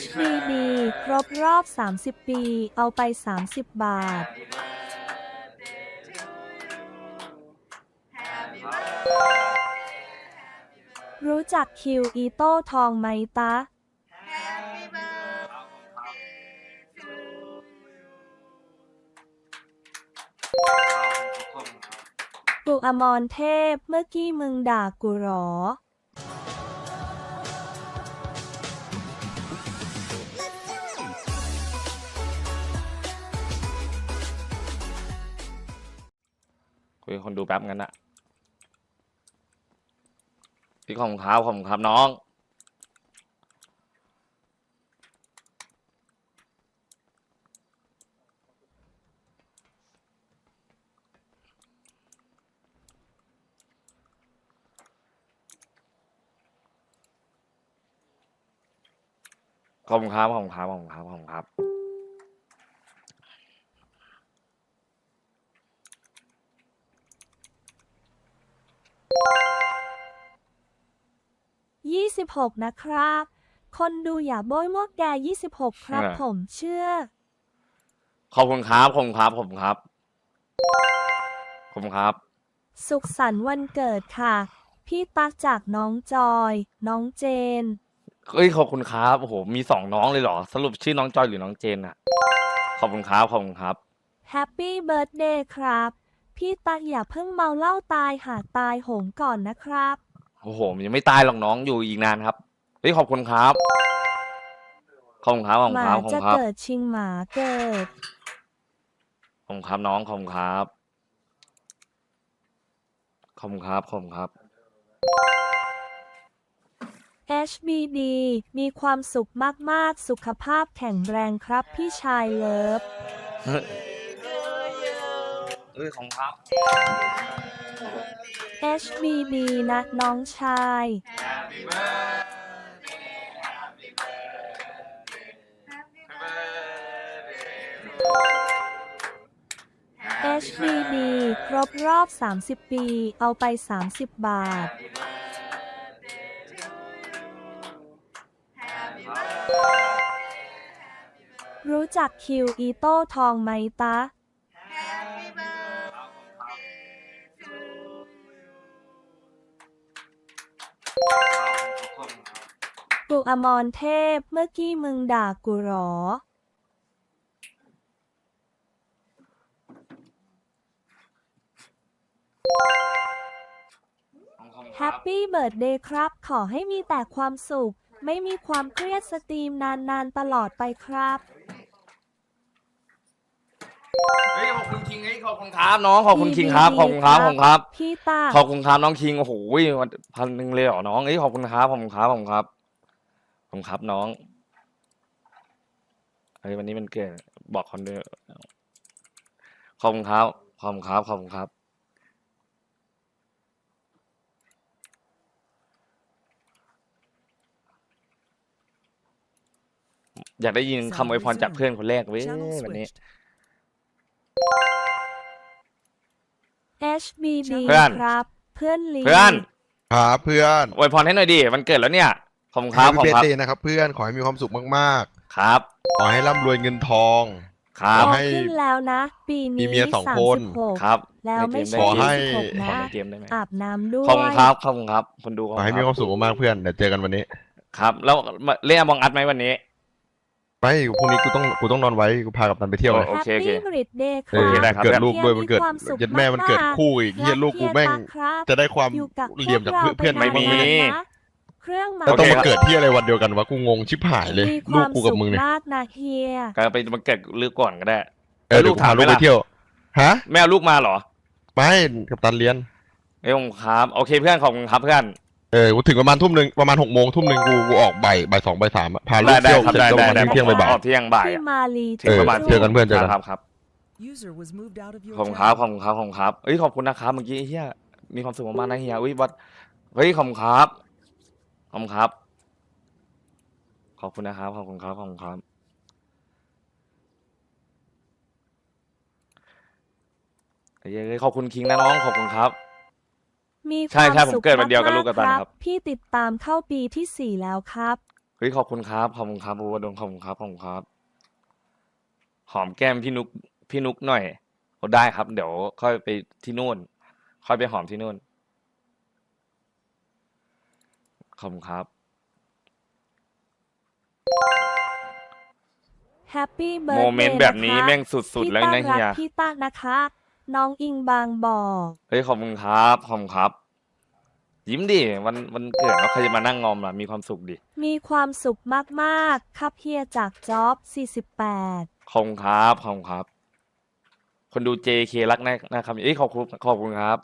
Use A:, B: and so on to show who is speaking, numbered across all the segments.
A: HBD ครบรอบ 30 ปี เอาไป 30 บาท รู้จักคิวอีโต้ทองไหมตะ ปุกอมรเทพ เมื่อกี้มึงด่ากูหรอ
B: คุยกับคนดูแป๊บงั้นอะพี่ของครับของครับน้อง ขอบคุณครับขอบคุณครับขอบคุณครับขอบคุณครับ
A: 26 นะครับ คนดูอย่าโบยมวกแก26 ครับ
B: อ่า
A: ผมเชื่อ
B: ขอบคุณครับขอบคุณครับขอบคุณครับขอบคุณครับ
A: สุขสันต์วันเกิดค่ะ พี่ตักจากน้องจอย น้องเจน
B: เอ้ยขอบคุณครับโอ้โหมีสองน้องเลยเหรอ สรุปชื่อน้องจอยหรือน้องเจนอะขอบคุณครับขอบคุณครับ
A: แฮปปี้เบิร์ดเดย์ครับ พี่ตักอย่าเพิ่งเมาเหล้าตายหาตายโหงก่อนนะครับ
B: โอ้โหมันยังไม่ตายหรอกน้องอยู่อีกนานครับเฮ้ยขอบคุณครับขอบคุณครับขอบ
A: ห
B: คุณ
A: มา
B: ครับขอบ
A: จะ
B: คุณครับ
A: เกิดชิงหมาเกิด
B: ขอบคุณครับน้องขอบคุณครับขอบคุณครับขอบคุณครับ
A: HBD มีความสุขมากๆ สุขภาพแข็งแรงครับพี่ชายเลิฟ
B: เอ้ยขอบคุณครับ
A: HBD นะน้องชาย HBD ครบรอบ 30 ปี เอาไป 30 บาทรู้จักคิวอีโต้ทองไหมตะ อมรเทพ เมื่อกี้มึงด่ากูเหรอ แฮปปี้เบิร์ดเดย์ครับ ขอให้มีแต่ความสุข ไม่มีความเครียดสตรีมนานๆตลอดไปครับ
B: เฮ้ยขอบคุณคิงเฮ้ยขอบคุณครับน้องขอบคุณคิงครับขอบคุณครับขอบคุณครับ
A: พี่ตา
B: ขอบคุณครับน้องคิงโอ้โหวันพันหนึ่งเลยเหรอน้องเอ้ยขอบคุณครับขอบคุณครับขอบคุณครับ ขอบคุณครับน้องเฮ้ยวันนี้มันเกิดบอกคนเดียวขอบคุณครับ ขอบคุณครับ ขอบคุณครับ อยากได้ยินคำอวยพรจากเพื่อนคนแรกเว้ย
C: Channel
B: วันนี้
C: switched.
A: HBD
B: เพื่อน
A: ครับ เพื่อนลี
B: เพื่อน
D: ครับเพื่อน
B: อวยพรให้หน่อยดิมันเกิดแล้วเนี่ย ขอบคุณครับขอบ
D: เบ
B: คุณครับ
D: เตนะครับเพื่อนขอให้มีความสุขมาก
B: ครับ
D: ๆ ขอให้ร่ำรวยเงินทอง
B: ครับ
A: โต
D: ให้
A: ขึ้นแล้วนะ ปีนี้
D: มีเมียสองคน
A: 36
B: ครับ
A: แล้วไม่
B: ใน
A: ใช่
D: ขอให้
A: ยี่สิบหก
B: ขอ
A: นะ
B: ในเกมได้ไหม
A: อาบน้ำด้วย
B: ขอบคุณครับ ขอบคุณครับคนดู
D: ขอให้มีความสุขมากๆเพื่อนเดี๋ยวเจอกันวันนี้
B: ครับ แล้วเล่นบองอัดไหมวันนี้
D: ไปพรุ่งนี้กูต้องกูต้องนอนไว้กูพากับตันไปเที่ยวไง
B: โอเคโอเค
A: แฮปปี้บริดเดย์ค
D: เอ
A: รั
D: อบ
B: โเคได้ครับ
D: เกิดลูกด้วยมันเกิด
A: ควาสุข
D: ยัดแม่มันเกิดา
A: กๆ
D: คู่อีกเฮียลูกกูแม่ง
A: รัเฮียตาครับ
D: จะได้ความ
A: อยู่กับ
D: เหลี่ยมจากเพื่อนเพื่อน
A: พว
B: ไม่มี
A: เราปนานๆนะ เครื่องหมาย
D: แล้วต้อง
B: โอ
D: มา
B: เคครับ
D: เกิดที่อะไรวันเดียวกันวะกูงงชิบหายเลย
A: มีค
D: ลูก
A: วาม
D: กูกับมึงเนี่ย
A: สุขมากนะเฮีย
B: ก็ไปมันเกิดลึกก่อนก็ได้
D: เออเดี๋ยวกูพาลูกไปเที่ยวฮะ
B: แม่เอาลูกมาเหรอ
D: ไม่กับตันเรียน
B: เอ้ยผมครับ โอเคเพื่อนขอบคุณครับเพื่อน
D: เออกูถึงประมาณทุ่มหนึ่งประมาณหกโมงทุ่มหนึ่งกูกูออกบ่ายบ่ายสองบ่ายสามอะพาลู
B: ได้
D: ก
B: ได้
D: เที่ยว
B: ครับ
D: เสร็จ
B: ได้
D: ก็ประ
B: ได้
D: มาณ
B: ได้
D: เที่ยงๆบ่าย
B: ออกเที่ยงบ่าย
A: พี่
B: อะ
A: มาลี
B: ถึงประมาณ
D: เจอกันเพื่อนเจอกัน
B: ครับครับ
C: User was moved out of your
B: ขอบคุณครับข
C: channel.
B: อบคุณครับ ขอบคุณครับเอ้ย ขอบคุณนะครับ เมื่อกี้เฮียมีความสุขมากๆนะเฮียอุ้ยวัด เฮ้ย ขอบคุณครับข อบคุณครับ ขอบคุณนะครับ ขอบคุณครับ ขอบคุณครับเฮ้ยเฮ้ยขอบคุณคิงนะน้อง ขอบคุณครับ
A: มีค
B: ใช่
A: วาม
B: ใช่ผม
A: สุข
B: เกิดวันเดียวกับ
A: มา
B: ลูกกระตัน
A: ๆ
B: ครับ
A: พี่ติดตามเข้าปีที่สี่แล้วครับ
B: เฮ้ยขอบคุณครับ ขอบคุณครับบูวดงขอบคุณครับ ขอบคุณครับ หอมแก้มพี่นุกพี่นุกหน่อยโอ้ได้ครับ เดี๋ยวค่อยไปที่นู่น ค่อยไปหอมที่นู่น ขอบคุณครับ
A: แฮปปี้เบิร์
B: โม
A: ด
B: เมนต์แบบนี้แม่งสุดๆ แล้วนะ
A: พี่
B: เฮี
A: ต้ารั
B: ย
A: กพี่ต้านะคะ น้องอิงบางบอก
B: เฮ้ยขอบคุณครับขอบคุณครับ ยิ้มดิวันวันเกิดแล้วใครจะมานั่งงอมล่ะมีความสุขดิ
A: มีความสุขมากๆ ครับเฮียจากจ็อบ48
B: ขอบคุณครับขอบคุณครับ คนดู JK รักนะนะครับเอ้ยขอบคุณขอบคุณครับ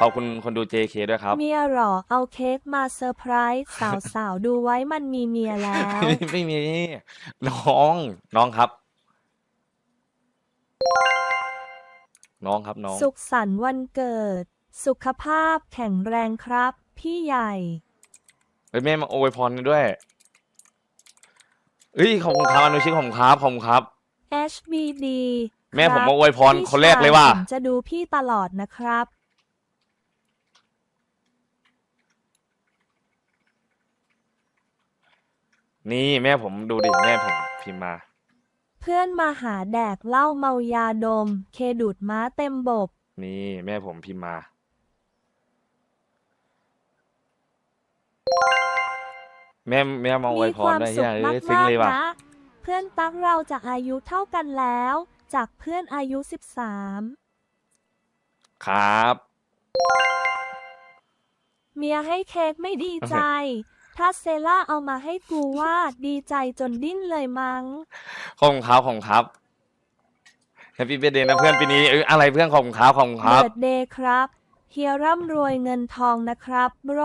B: ขอบคุณคนดู JK ด้วยครับ
A: เมียหรอ เอาเค้กมาเซอร์ไพรส์สาวๆ ดูไว้มันมีเมียแล้ว
B: ไม่มีน้องน้องครับ น้องครับน้อง
A: สุขสันต์วันเกิด สุขภาพแข็งแรงครับ พี่ใหญ่
B: เฮ้ยแม่มาโอวยพรกันด้วยเฮ้ยขอบคุณครับอนุชิตขอบคุณครับขอบคุณครับ
A: HBD
B: แม่
A: ครับ
B: ผมมาอวยพร
A: พี่
B: คนแรกเลยว่ะ
A: ชผมจะดูพี่ตลอดนะครับ
B: นี่แม่ผมดูดิแม่ผมพิมพ์มา
A: เพื่อนมาหาแดกเหล้าเมายาดม เคดูดม้าเต็มบบ
B: นี่แม่ผมพิมพ์มา แม่แม่มาอวย
A: มี
B: พ
A: ค
B: ร
A: วาม
B: ด้วย
A: สุ
B: เฮี
A: ข
B: ย
A: มา
B: เอ้ยซึ้ง
A: ก
B: เลยว่ะ
A: ๆนะเพื่อนตักเราจะอายุเท่ากันแล้ว จากเพื่อนอายุ13
B: ครับ
A: เมียให้เค้กไม่ดีใจ ถ้าเซล่าเอามาให้กูว่าดีใจจนดิ้นเลยมั้ง
B: ขอบคุณครับขอบคุณครับแฮปปี้เบ t ร์ a เดย์นะเพื่อนปีนี้เอ้ยอะไรเพื่อนขอบคุณครับขอบคุณครับ
A: เบิร์ดเดย์ครับเฮียร่ำรวยเงินทองนะครับโบร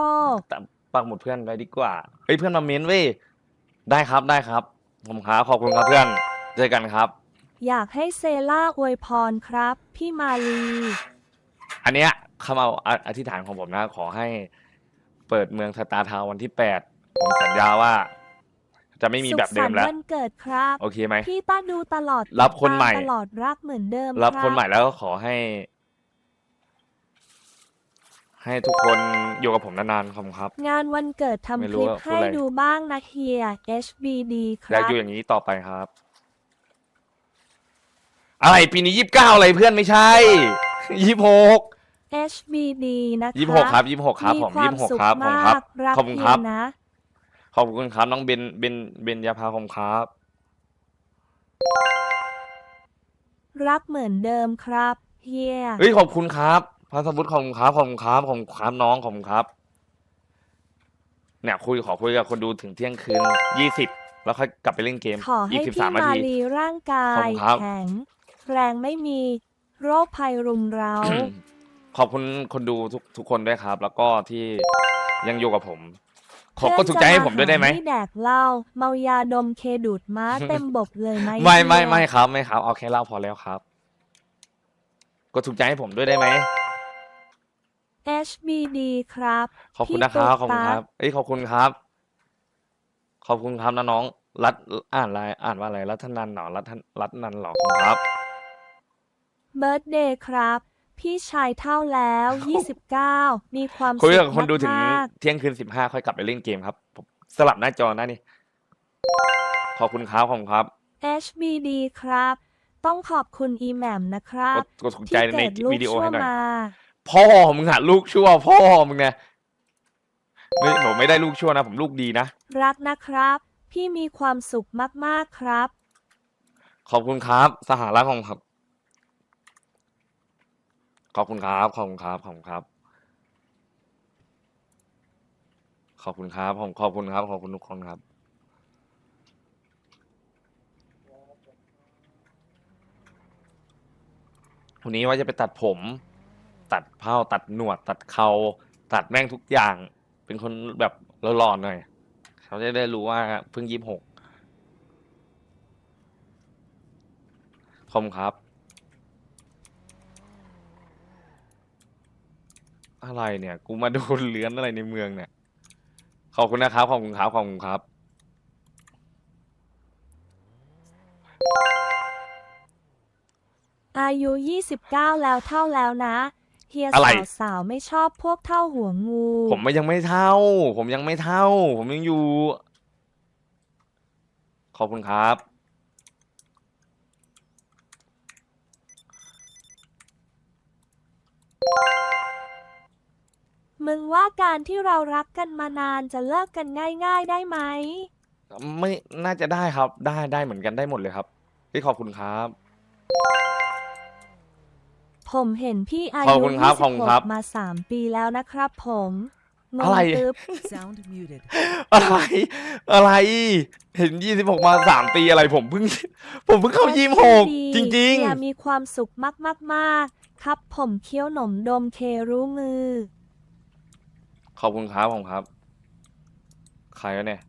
B: แต่ปักหมุดเพื่อนไว้ดีกว่าเฮ้ยเพื่อนมาเม้นเว้ยได้ครับได้ครับ ผมครับขอบคุณครับเพื่อน เจอกันครับ
A: อยากให้เซล่าอวยพรครับ พี่มาลี
B: อันเนี้ยคำเอาออธิษฐานของผมนะ ขอให้เปิดเมืองสตาร์ทาวน์วันที่แปดผมสัญญาว่า จะไม่มี
A: สุ
B: แบ
A: ข
B: บเดิ
A: สั
B: ม
A: นต์
B: แล้ว
A: วันเกิดครับ
B: โอเคไหม
A: พี่ต้าดูตลอด
B: รับคนใหม่
A: ติดตาตลอดรักเหมือนเดิม
B: รับ
A: ครับ
B: คนใหม่แล้วก็ขอให้ ให้ทุกคนอยู่กับผมนานๆขอบคุณครับ
A: งานวันเกิด
B: ไม่
A: ทำค
B: รู้
A: ลิป
B: ว่าพูด
A: ให้
B: อะไร
A: ดูบ้างนะเฮีย HBD ค
B: อยาก
A: รับ
B: อยู่อย่างนี้ต่อไปครับ อะไรปีนี้ยี่สิบเก้าอะไรเพื่อนไม่ใช่ยี่สิบหก
A: HBD นะครับ
B: ยี่สิบหกครับยี่สิบหกครับผม
A: ควา
B: ยี่
A: ม
B: สิบหก
A: สุข
B: ครับผม
A: มา
B: ครับ
A: กรัก
B: ขอบคุณ
A: เฮี
B: ครั
A: ย
B: บ
A: นะ
B: ขอบคุณครับน้องเบนเบนเบนยาพาผมครับ
A: รักเหมือนเดิมครับเฮีย
B: เฮ้ยขอบคุณครับพัสบุตรขอบคุณครับขอบคุณครับขอบคุณครับน้องขอบคุณครับ เนี่ยคุยขอคุยกับคนดูถึงเที่ยงคืนยี่สิบแล้วค่อยกลับไปเล่นเกม
A: ขอ
B: อี
A: ให้
B: กสิบ
A: พี่
B: สามนา
A: มา
B: ที
A: ลีร่างกา
B: ขอบ
A: ย
B: คุณครับ
A: แข็ง แรงไม่มี โรคภัยรุมเร้า
B: ขอบคุณคนดูทุกทุกคนด้วยครับ แล้วก็ที่ยังอยู่กับผม ขอบก็ถูกใจให้ผมด้วยได้ไหม
A: เพื่อนจะาาแดกเหล้าเมายาดมเคดูดม้าเต็มบบเลยไหม
B: ไม่ไม่
A: เฮีย
B: ไม่ครับไม่ครับเอาแค่เล่าพอแล้วครับ ก็ถูกใจให้ผมด้วยได้ไหม
A: HBD ครับ
B: ขอบคุณ
A: พี่
B: นะครับ
A: ตุ๊ก
B: ขอบคุณ
A: ตา
B: ครับเอ้ยขอบคุณครับ ขอบคุณครับนะน้อง รัดอ่านอะไรอ่านว่าอะไรรัตนันเหรอรัตรัตนันเหรอขอบคุณครับ
A: เบิร์ดเดย์ครับ พี่ชายเท่าแล้ว 29 มีความ
B: คุยกับ
A: สุข
B: คนดูถึง
A: มาก
B: เที่ยงคืนสิบห้าค่อยกลับไปเล่นเกมครับผมสลับหน้าจอนะนี่ขอบคุณครับขอบคุณครับ
A: ๆ HBD ครับ ต้องขอบคุณอีแหม่มนะครับ
B: กดกดถูกใจ
A: ที่
B: ใน
A: เกิดลูก
B: วิดีโอ
A: ชั่ว
B: ให้หน่อย
A: มา
B: พ่อมึงหาลูกชั่ว พ่อมึงไงไม่ผมไม่ได้ลูกชั่วนะ ผมลูกดีนะ
A: รักนะครับ พี่มีความสุขมากๆครับ
B: ขอบคุณครับ สหรัฐของครับ ขอบคุณครับ ขอบคุณครับ ขอบคุณครับ ขอบคุณครับผมขอบคุณครับ ขอบคุณทุกคนครับ วันนี้ว่าจะไปตัดผม ตัดเผ้าตัดหนวด ตัดเขาตัดแม่งทุกอย่าง เป็นคนแบบหล่อๆหน่อย เขาจะได้รู้ว่าเพิ่งยี่สิบหกขอบคุณครับ อะไรเนี่ย กูมาโดนเลื้อนอะไรในเมืองเนี่ย ขอบคุณนะครับ ขอบคุณครับ ขอบคุณครับ
A: อายุ 29 แล้วเท่าแล้วนะ เฮีย
B: อะไร
A: สาวสาวๆไม่ชอบพวกเท่าหัวงู
B: ผมไม่ยังไม่เท่า ผมยังไม่เท่า ผมยังอยู่ ขอบคุณครับ
A: มึงว่าการที่เรารักกันมานานจะเลิกกันง่าย ๆ ได้ไหม
B: ไม่น่าจะได้ครับ ได้ได้เหมือนกันได้หมดเลยครับพี่ขอบคุณครับ
A: ผมเห็นพี่อา
B: ขอบ
A: ยุ
B: คุณครับขอบคุณครับ
A: 26มาสามปีแล้วนะครับผมง
B: อะ
A: ง
B: ไร
A: ตึ๊บ
C: Sound muted.
B: อะไร อะไร เห็นยี่สิบหกมาสามปีอะไรผมเพิ่ง ผมเพิ่งเข้ายี่หก
A: ดี
B: จริง
A: เฮียมีความสุขมากๆครับ ผมเคี้ยวหนมดมเครู้มือ
B: ๆ ขอบคุณครับผมครับ ใครวะเนี่ย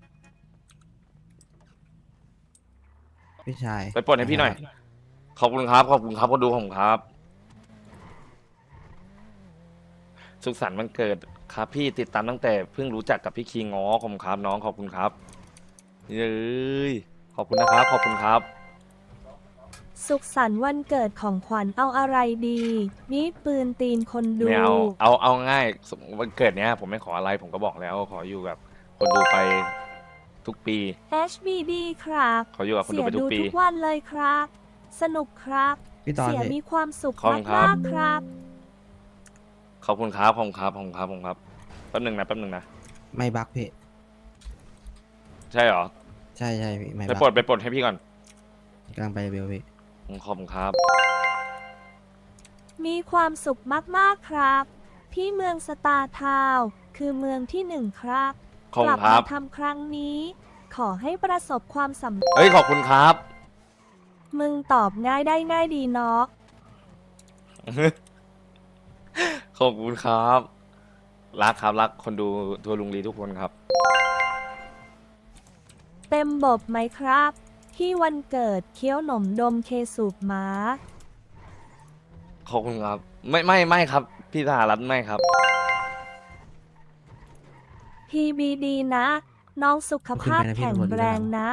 E: พี่ชาย
B: ไปปลดให้พี่หน่อย ขอบคุณครับ ขอบคุณครับก็ดูผมครับ สุขสันต์วันเกิดครับ พี่ติดตามตั้งแต่เพิ่งรู้จักกับพี่คีง้อขอบคุณครับน้องขอบคุณครับเย้ยขอบคุณนะครับ ขอบคุณครับ
A: สุขสันต์วันเกิดของขวัญเอาอะไรดี มีดปืนตีนคนดู
B: ไม่เอา เอา เอาง่ายสมมุติวันเกิดเนี้ย ผมไม่ขออะไร ผมก็บอกแล้ว ขออยู่กับคนดูไปทุกปี
A: HBD ครับ
B: ขออยู่กับคน
A: เสี
B: ดู
A: ย
B: ไปทุ
A: ดู
B: กปี
A: ทุกวันเลยครับ สนุกครับ
E: พี่ตอน
A: เสีย
E: พี่
A: มีความสุข
B: ขอบคุณครับ
A: มากๆครับ
B: ขอบคุณครับขอบคุณครับขอบคุณครับขอบคุณครับ แป๊บหนึ่งนะ แป๊บหนึ่งนะ
E: ไม่บักพี่
B: ใช่เหรอ
E: ใช่ใช่พี่ไม่
B: ไป
E: บัก
B: ปลดไปปลดให้พี่ก่อน
E: กำลังไปเบลพี่
B: ขอบคุณครับ
A: มีความสุขมากๆครับ ที่เมืองสตาร์ทาวน์คือเมืองที่หนึ่งครับ
B: ขอบ
A: ก
B: คุ
A: ลั
B: ณครั
A: มา
B: บ
A: ทำครั้งนี้ ขอให้ประสบความสำเร็จ
B: เอ้ยขอบคุณครับ
A: มึงตอบง่ายได้ง่ายดีเนาะ
B: ขอบคุณครับ รักครับรักคนดูทัวร์ลุงลีทุกคนครับ
A: เต็มบบไหมครับ ที่วันเกิดเคี้ยวหนมดมเคสูบม้า
B: ขอบคุณครับ ไม่ไม่ไม่ครับ พี่สหรัฐไม่ครับ
A: PBD นะ น้องสุขภาพแข็งแรงนะ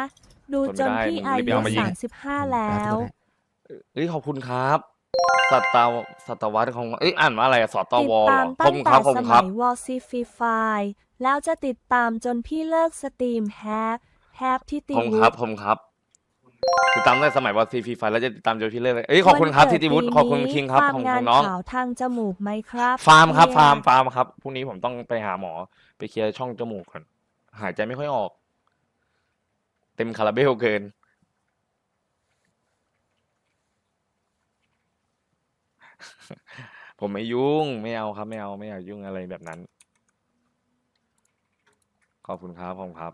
A: ดูจนพี่อา
B: ไม่ได้
A: ยุ
B: เอามายิง
A: 35แล้ว
B: เอ้ยขอบคุณครับสตาวสตวัตของเอ้ยอ่านว่าอะไรอะสต
A: ติด
B: วเหร
A: ตา
B: อ
A: ม
B: ขอ
A: ตั้
B: บ
A: ง
B: คุณค
A: แต่
B: รับขอบ
A: ส
B: คุณค
A: มั
B: รับ
A: ยวอลซีฟีไฟแล้วจะติดตามจนพี่เลิกสตรีมแฮปแฮปที่ติ
B: ขอบคุณ
A: วุ
B: ครับ
A: ฒ
B: ขอบคุณครับ ติดตามได้สมัยวอซีฟีไฟแล้วจะติดตามโจพี่เลยเอ้ยขอบคุณครับ
A: วัน
B: ทิ
A: เกิด
B: ติวุฒิ
A: ปี
B: ขอบคุณ
A: นี้
B: คิงครับ
A: ฟา
B: ข
A: ร์
B: อบ
A: ม
B: คุณ
A: งาน
B: น้อง
A: ขาวทางจมูกไหมครับ
B: ฟาร์มครับ
A: เฮีย
B: ฟาร์มฟาร์มครับพรุ่งนี้ผมต้องไปหาหมอ ไปเคลียร์ช่องจมูกก่อนหายใจไม่ค่อยออก เต็มคาราเบลเกิน ผมไม่ยุ่งไม่เอาครับ ไม่เอาไม่อยากยุ่งอะไรแบบนั้น ขอบคุณครับผมครับ